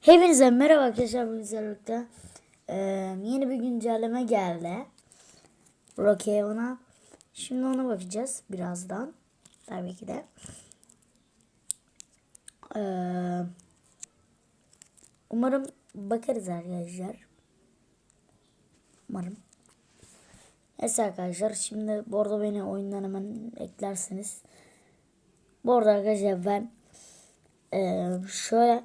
Hepinize merhaba arkadaşlar bugün sizlerle Ee, yeni bir güncelleme geldi. Brookhaven'a. Şimdi ona bakacağız birazdan. Tabii ki de. Ee, umarım bakarız arkadaşlar. Umarım. Neyse arkadaşlar şimdi bu arada beni oyundan hemen eklerseniz. Bu arada arkadaşlar ben ee, şöyle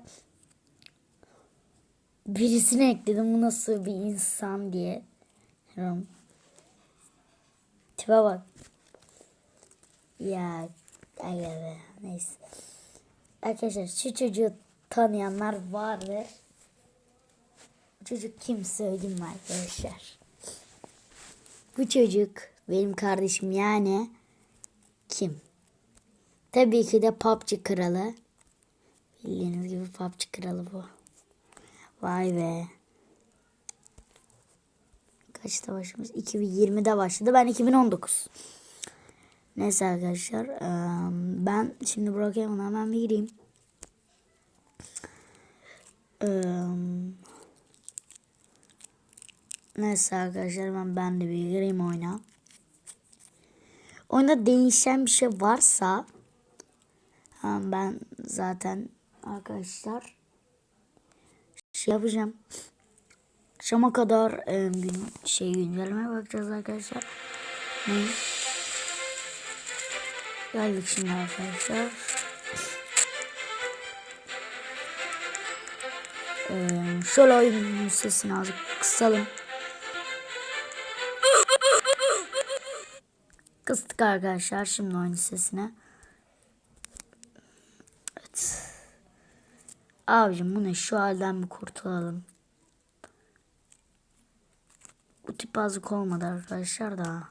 birisine ekledim bu nasıl bir insan diye. Tipe bak. Ya aga be neyse. Arkadaşlar şu çocuğu tanıyanlar vardır. Bu çocuk kim söyleyeyim arkadaşlar. Bu çocuk benim kardeşim yani kim? Tabii ki de PUBG kralı. Bildiğiniz gibi PUBG kralı bu. Vay be. Kaçta başlamış? 2020'de başladı. Ben 2019. Neyse arkadaşlar. Ben şimdi Brookhaven'a hemen bir gireyim. Neyse arkadaşlar ben, ben de bir gireyim oyuna. Oyunda değişen bir şey varsa ben zaten arkadaşlar şey yapacağım. Akşama kadar e, gün şey güncellemeye bakacağız arkadaşlar. Ne? Geldik şimdi arkadaşlar. Ee, şöyle oyunun sesini azıcık kısalım. Kıstık arkadaşlar şimdi oyun sesine. Abicim bu ne şu halden bir kurtulalım. Bu tip azık olmadı arkadaşlar da.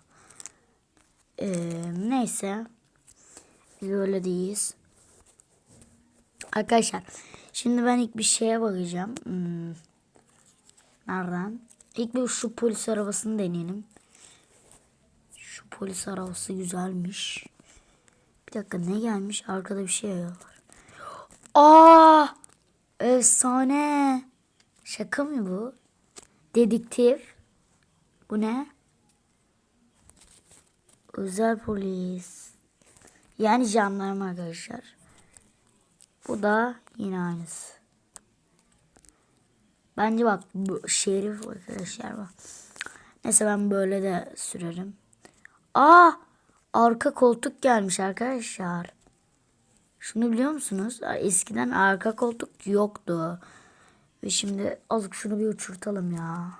Ee, neyse. Biz öyle değiliz. Arkadaşlar. Şimdi ben ilk bir şeye bakacağım. Hmm. Nereden? İlk bir şu polis arabasını deneyelim. Şu polis arabası güzelmiş. Bir dakika ne gelmiş? Arkada bir şey var. Aa! Efsane. Şaka mı bu? Dedektif. Bu ne? Özel polis. Yani jandarma arkadaşlar. Bu da yine aynısı. Bence bak bu şerif arkadaşlar bak. Neyse ben böyle de sürerim. Aa! Arka koltuk gelmiş arkadaşlar. Şunu biliyor musunuz? Eskiden arka koltuk yoktu. Ve şimdi azıcık şunu bir uçurtalım ya.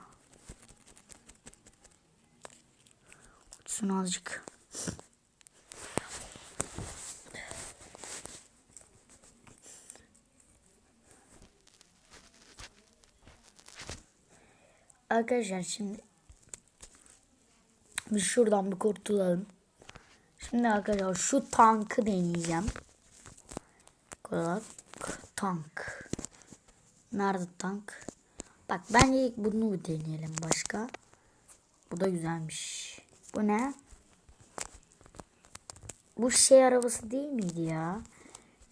Uçsun azıcık. Arkadaşlar şimdi bir şuradan bir kurtulalım. Şimdi arkadaşlar şu tankı deneyeceğim. Olarak tank. Nerede tank? Bak bence ilk bunu deneyelim başka. Bu da güzelmiş. Bu ne? Bu şey arabası değil miydi ya?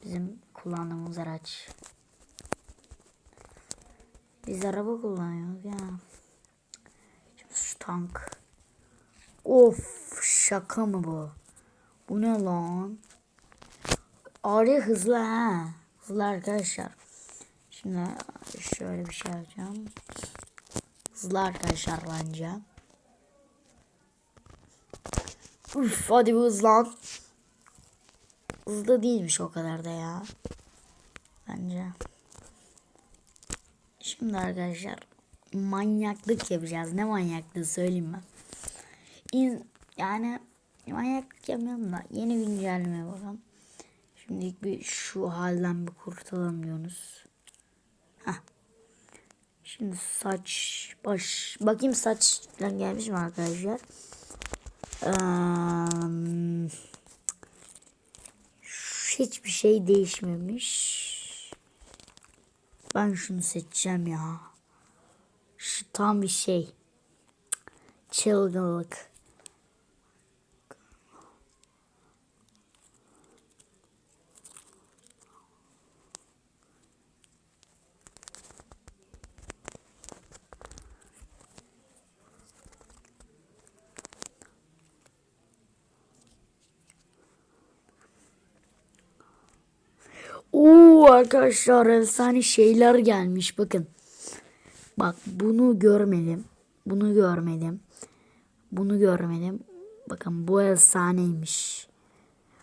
Bizim kullandığımız araç. Biz araba kullanıyoruz ya. Şimdi şu tank. Of şaka mı bu? Bu ne lan? Ağrı hızlı ha. Hızlı arkadaşlar. Şimdi şöyle bir şey yapacağım. Hızlı arkadaşlar bence. Uf hadi bir hızlan. Hızlı değilmiş o kadar da ya. Bence. Şimdi arkadaşlar manyaklık yapacağız. Ne manyaklığı söyleyeyim ben. İn, yani manyaklık yapmayalım da yeni güncellemeye bakalım. Şimdi ilk bir şu halden bir kurtulalım diyorsunuz. Heh. Şimdi saç baş bakayım saçla gelmiş mi arkadaşlar? Ee, hiçbir şey değişmemiş. Ben şunu seçeceğim ya. Şu tam bir şey. Çılgınlık. Arkadaşlar efsane şeyler gelmiş bakın. Bak bunu görmedim. Bunu görmedim. Bunu görmedim. Bakın bu efsaneymiş.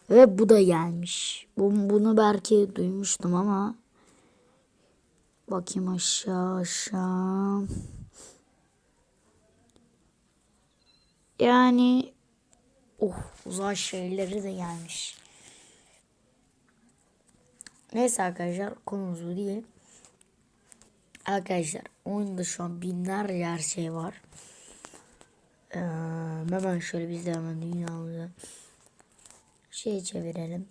Ve bu da gelmiş. Bu, bunu belki duymuştum ama bakayım aşağı aşağı. Yani oh uzay şeyleri de gelmiş. Neyse arkadaşlar konumuz değil. Arkadaşlar oyunda şu an binlerce her şey var. Ee, hemen şöyle biz de hemen dünyamızı şey çevirelim.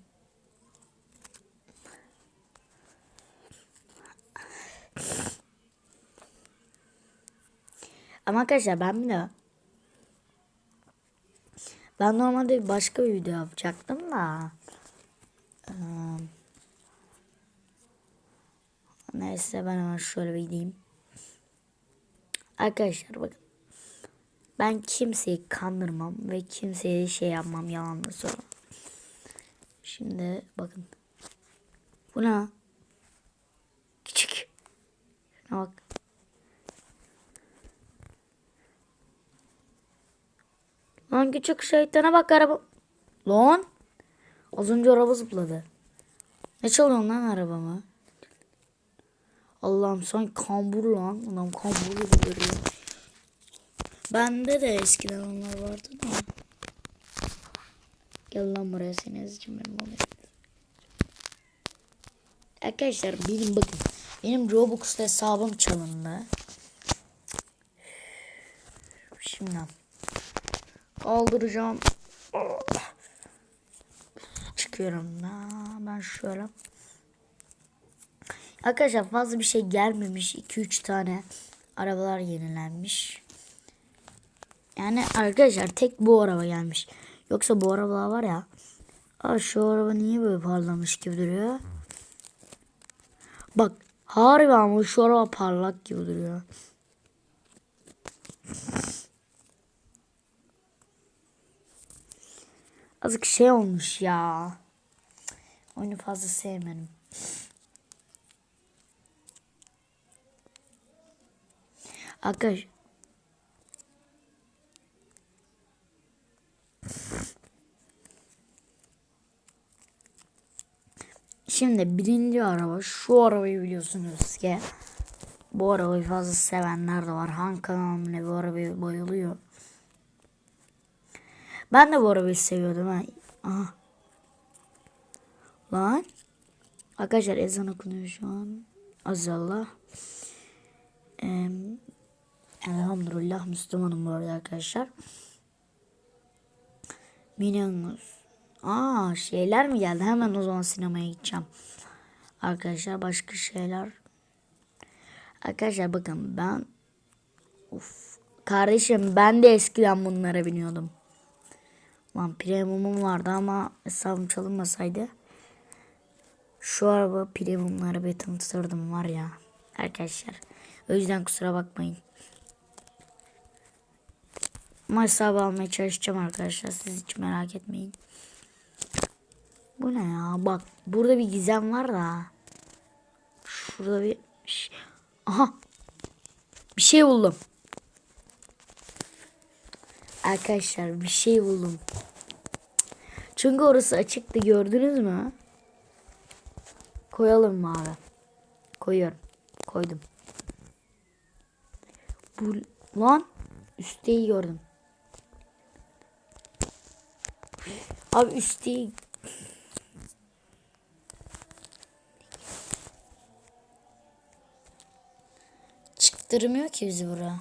Ama arkadaşlar ben bir de ben normalde başka bir video yapacaktım da ee, neyse ben hemen şöyle bir gideyim. Arkadaşlar bakın ben kimseyi kandırmam ve kimseye şey yapmam yalanla sonra. Şimdi bakın. Bu ne? Küçük. Şuna bak. Lan küçük şeytana bak araba. Lan. Az önce araba zıpladı. Ne çalıyorsun lan arabamı? Allah'ım sen kambur lan. Adam kambur gibi görüyor. Bende de eskiden onlar vardı da. Gel lan buraya seni ezeceğim benim onu. Arkadaşlar benim bakın. Benim Robux'ta hesabım çalındı. Şimdi kaldıracağım. Çıkıyorum da ben şöyle. Arkadaşlar fazla bir şey gelmemiş. 2-3 tane arabalar yenilenmiş. Yani arkadaşlar tek bu araba gelmiş. Yoksa bu arabalar var ya. Aa, şu araba niye böyle parlamış gibi duruyor? Bak harbi ama şu araba parlak gibi duruyor. Azıcık şey olmuş ya. Oyunu fazla sevmedim. Arkadaşlar Şimdi birinci araba şu arabayı biliyorsunuz ki bu arabayı fazla sevenler de var. Han kanalımla bu arabayı bayılıyor. Ben de bu arabayı seviyordum ha. Aha. Lan. Arkadaşlar ezan okunuyor şu an. Azallah. Ee, elhamdülillah Müslümanım bu arada arkadaşlar. Minyanız. Aa şeyler mi geldi? Hemen o zaman sinemaya gideceğim. Arkadaşlar başka şeyler. Arkadaşlar bakın ben Uf. Kardeşim ben de eskiden bunlara biniyordum. Lan premiumum vardı ama hesabım çalınmasaydı şu araba premiumları bir tanıtırdım var ya arkadaşlar. O yüzden kusura bakmayın. Ama hesabı almaya çalışacağım arkadaşlar. Siz hiç merak etmeyin. Bu ne ya? Bak burada bir gizem var da. Şurada bir... Aha. Bir şey buldum. Arkadaşlar bir şey buldum. Çünkü orası açıktı gördünüz mü? Koyalım mı abi? Koyuyorum. Koydum. Bu lan üsteyi gördüm. Abi üsteyi Çıktırmıyor ki bizi bura.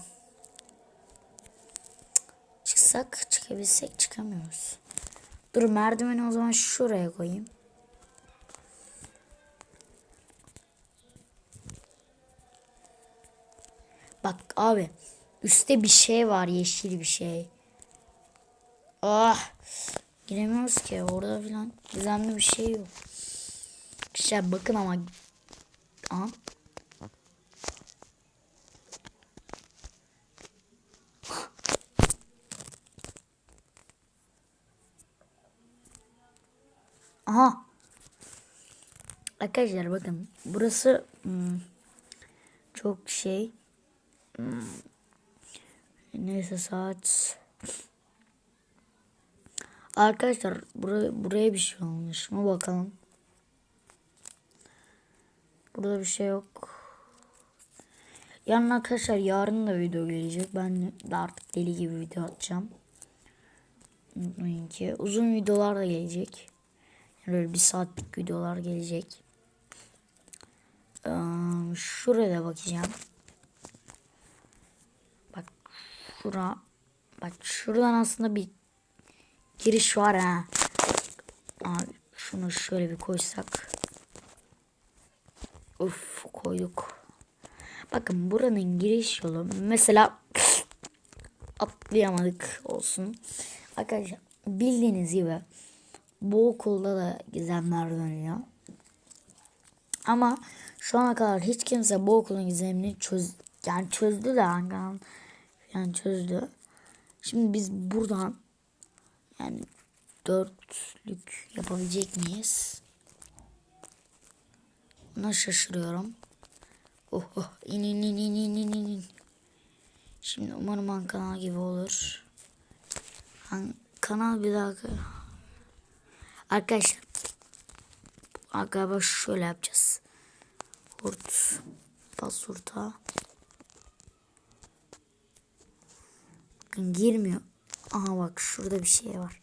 Çıksak çıkabilsek çıkamıyoruz. Dur merdiveni o zaman şuraya koyayım. Bak abi üstte bir şey var yeşil bir şey. Ah giremiyoruz ki orada filan gizemli bir şey yok. İşte bakın ama Aha. Aha. Arkadaşlar bakın burası hmm, çok şey hmm, neyse saat Arkadaşlar buraya, buraya bir şey olmuş mu bakalım. Burada bir şey yok. Yarın arkadaşlar yarın da video gelecek. Ben de artık deli gibi video atacağım. Unutmayın ki uzun videolar da gelecek. Yani böyle bir saatlik videolar gelecek. Ee, şuraya da bakacağım. Bak şura. Bak şuradan aslında bir giriş var ha. Abi şunu şöyle bir koysak. Uf koyduk. Bakın buranın giriş yolu mesela atlayamadık olsun. Arkadaşlar bildiğiniz gibi bu okulda da gizemler dönüyor. Ama şu ana kadar hiç kimse bu okulun gizemini çöz yani çözdü de yani, çözdü. Şimdi biz buradan yani dörtlük yapabilecek miyiz? Buna şaşırıyorum. Oh oh in in in in in in in. Şimdi umarım han kanal gibi olur. Han kanal bir dakika. Arkadaşlar. Galiba şöyle yapacağız. Hurt. Basurta. Bakın girmiyor. Aha bak şurada bir şey var.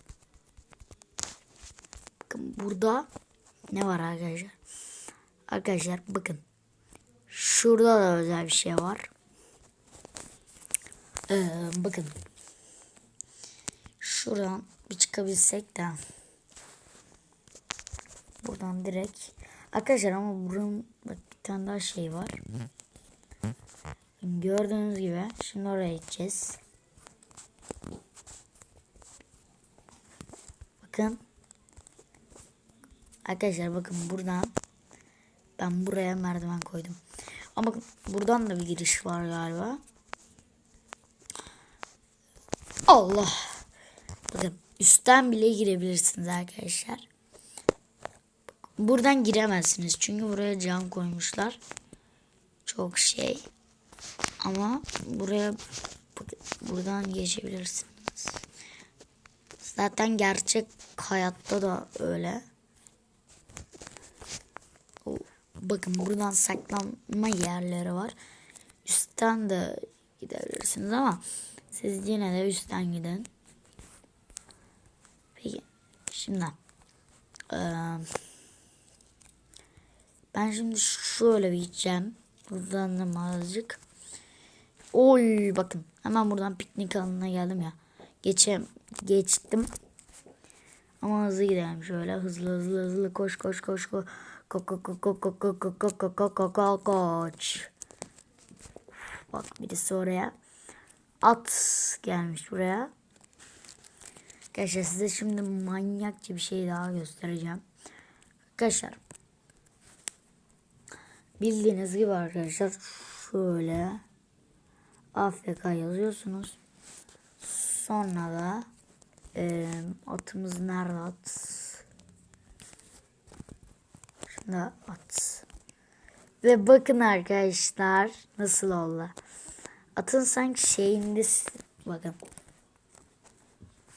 Bakın burada ne var arkadaşlar? Arkadaşlar bakın. Şurada da özel bir şey var. Ee, bakın. Şuradan bir çıkabilsek de. Buradan direkt. Arkadaşlar ama buranın bak bir tane daha şey var. Gördüğünüz gibi şimdi oraya gideceğiz. Bakın. Arkadaşlar bakın buradan ben buraya merdiven koydum. Ama bakın buradan da bir giriş var galiba. Allah. Bakın üstten bile girebilirsiniz arkadaşlar. Buradan giremezsiniz. Çünkü buraya cam koymuşlar. Çok şey. Ama buraya buradan geçebilirsiniz. Zaten gerçek hayatta da öyle. Bakın buradan saklanma yerleri var. Üstten de gidebilirsiniz ama siz yine de üstten gidin. Peki. Şimdi ee, ben şimdi şöyle bir gideceğim. Hızlandım azıcık. Oy bakın hemen buradan piknik alanına geldim ya. Geçem geçtim. Ama hızlı gidelim şöyle hızlı hızlı hızlı koş koş koş koş. Koş koş koş koş koş koş koş koş koş koş koş koş. Bak birisi oraya. At gelmiş buraya. Arkadaşlar size şimdi manyakça bir şey daha göstereceğim. Arkadaşlar. Bildiğiniz gibi arkadaşlar şöyle Afrika yazıyorsunuz. Sonra da e, atımız nerede at? Şunu at. Ve bakın arkadaşlar nasıl oldu. Atın sanki şeyinde bakın.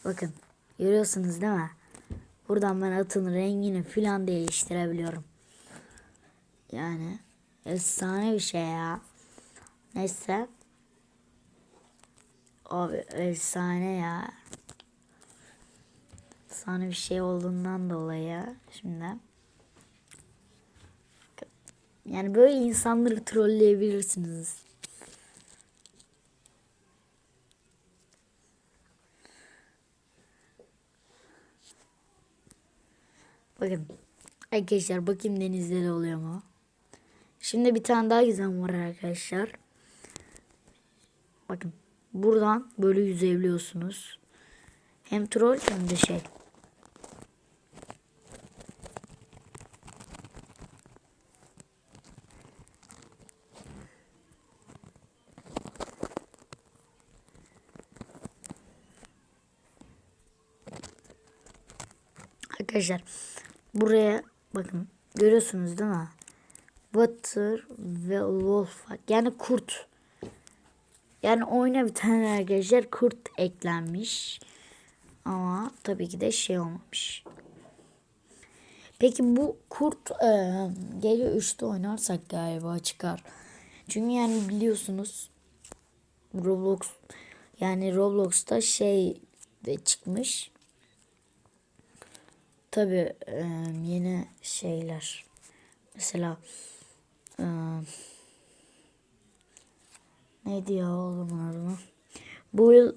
Bakın. Görüyorsunuz değil mi? Buradan ben atın rengini filan değiştirebiliyorum. Yani efsane bir şey ya. Neyse. Abi efsane ya. Efsane bir şey olduğundan dolayı şimdi. Yani böyle insanları trolleyebilirsiniz. Bakın. Arkadaşlar bakayım denizde de oluyor mu? Şimdi bir tane daha gizem var arkadaşlar. Bakın. Buradan böyle yüzebiliyorsunuz. Hem troll hem de şey. Arkadaşlar buraya bakın Görüyorsunuz değil mi? Butter ve wolf. Yani kurt. Yani oyuna bir tane arkadaşlar kurt eklenmiş. Ama tabii ki de şey olmamış. Peki bu kurt e, gece 3'te oynarsak galiba çıkar. Çünkü yani biliyorsunuz Roblox yani Roblox'ta şey de çıkmış. Tabii e, yeni şeyler. Mesela e, neydi ya oğlum adı? Bu yıl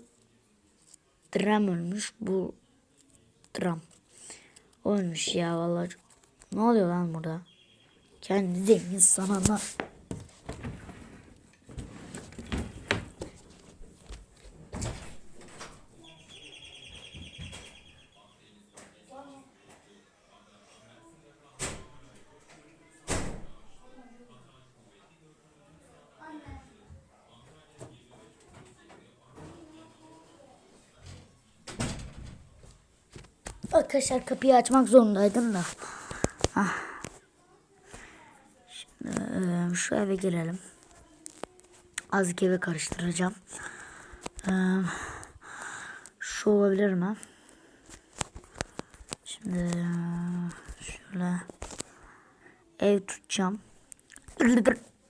Dram ölmüş. Bu Dram. Ölmüş ya vallahi. Ne oluyor lan burada? Kendi zengin sananlar. Arkadaşlar kapıyı açmak zorundaydım da. Ah. Şimdi şu eve girelim. Azıcık eve karıştıracağım. Şu olabilir mi? Şimdi şöyle ev tutacağım.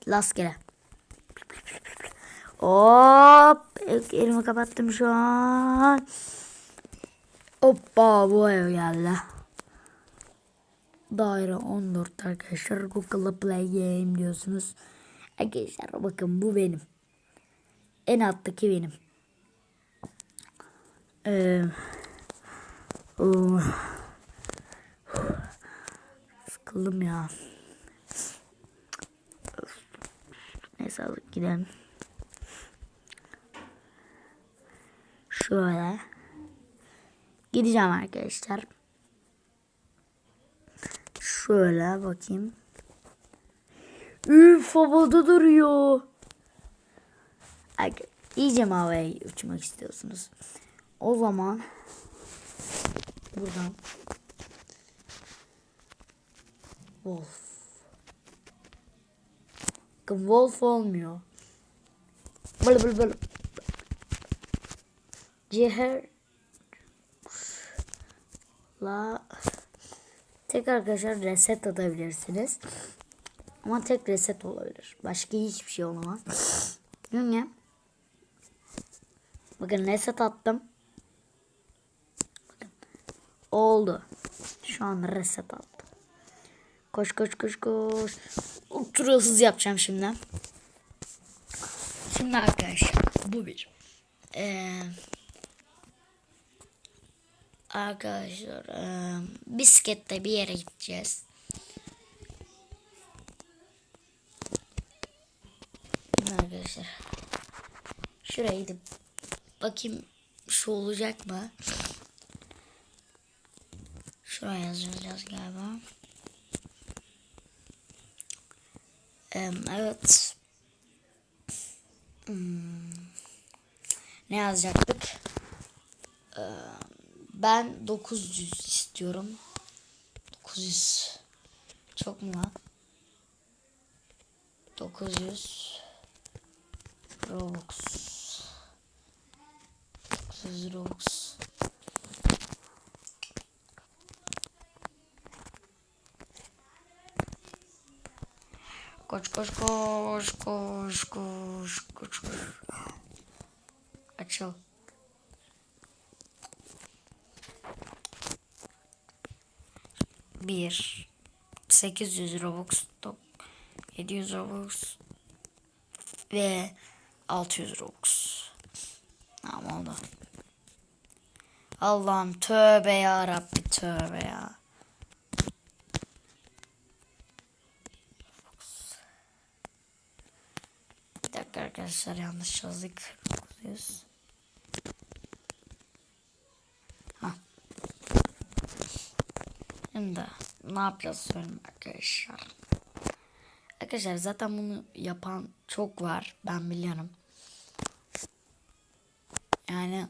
Rastgele. Hop. Elimi kapattım şu an. Hoppa bu ev geldi. Daire 14 arkadaşlar. Google Play Game diyorsunuz. Arkadaşlar bakın bu benim. En alttaki benim. Ee, oh. Sıkıldım ya. Neyse gidelim. Şöyle. Gideceğim arkadaşlar. Şöyle bakayım. Üf havada duruyor. İyice havaya uçmak istiyorsunuz. O zaman buradan Wolf. Wolf olmuyor. Böyle böyle böyle. Ciher la tek arkadaşlar reset atabilirsiniz. Ama tek reset olabilir. Başka hiçbir şey olamaz. Çünkü bakın reset attım. Bakın oldu. Şu an reset attım. Koş koş koş koş. Ultra hız yapacağım şimdi. Şimdi arkadaşlar bu bir. Eee Arkadaşlar bisiklette bir yere gideceğiz. Arkadaşlar. Şuraya gidip bakayım şu olacak mı? Şuraya yazacağız galiba. Evet. Hmm. Ne yazacaktık? Ee, ben 900 istiyorum. 900. Çok mu lan? 900 Robux. 900 Robux. Koş koş koş koş koş koş koş. Açıl. Bir. 800 Robux. 700 Robux. Ve 600 Robux. Tamam oldu. Allah'ım tövbe ya Rabbi tövbe ya. Bir dakika arkadaşlar yanlış yazdık. 900. Şimdi ne yapacağız söyleyeyim arkadaşlar. Arkadaşlar zaten bunu yapan çok var. Ben biliyorum. Yani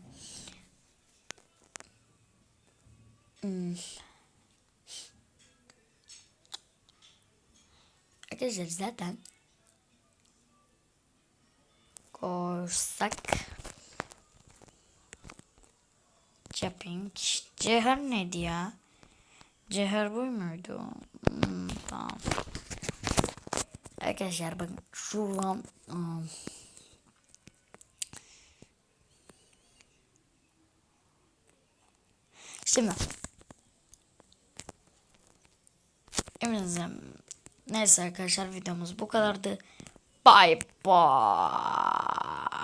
hmm. Arkadaşlar zaten korsak Jumping. Cehar neydi ya? Cehar bu muydu? Hmm, tamam. Arkadaşlar bakın şuradan um, Şimdi Hepinize neyse arkadaşlar videomuz bu kadardı. Bye bye.